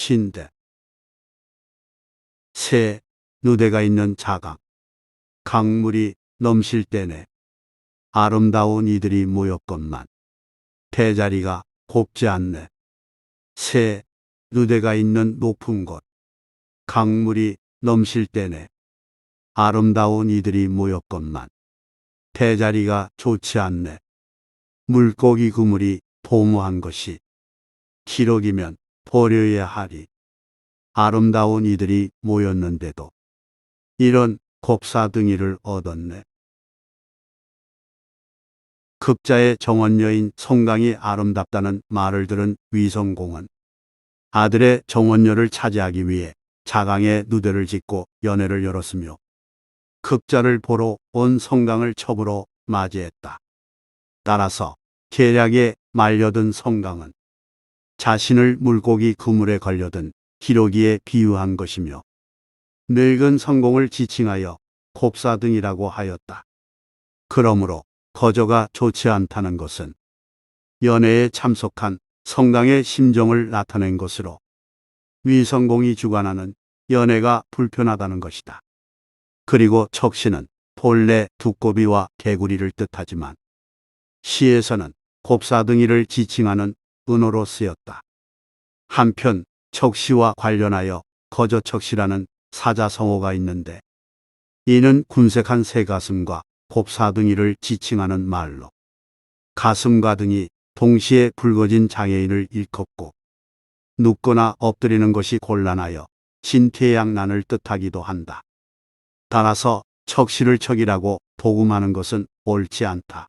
신대. 새 누대가 있는 자강 강물이 넘실 때네. 아름다운 이들이 모였건만 대자리가 곱지 않네. 새 누대가 있는 높은 곳. 강물이 넘실 때네. 아름다운 이들이 모였건만 대자리가 좋지 않네. 물고기 그물이 도무한 것이 기록이면 버려야 하리 아름다운 이들이 모였는데도 이런 곱사등이를 얻었네. 급자의 정원여인 송강이 아름답다는 말을 들은 위성공은 아들의 정원녀를 차지하기 위해 자강에 누대를 짓고 연회를 열었으며 급자를 보러 온 성강을 첩으로 맞이했다. 따라서 계략에 말려든 성강은 자신을 물고기 그물에 걸려든 기러기에 비유한 것이며 늙은 성공을 지칭하여 곱사등이라고 하였다. 그러므로 거저가 좋지 않다는 것은 연애에 참석한 성당의 심정을 나타낸 것으로 위성공이 주관하는 연애가 불편하다는 것이다. 그리고 척시는 본래 두꺼비와 개구리를 뜻하지만 시에서는 곱사등이를 지칭하는 은어로 쓰였다. 한편 척시와 관련하여 거저척시라는 사자성어가 있는데 이는 군색한 새 가슴과 곱사등이를 지칭하는 말로 가슴과 등이 동시에 붉어진 장애인을 일컫고 눕거나 엎드리는 것이 곤란하여 신퇴양난을 뜻하기도 한다. 따라서 척시를 척이라고 복음하는 것은 옳지 않다.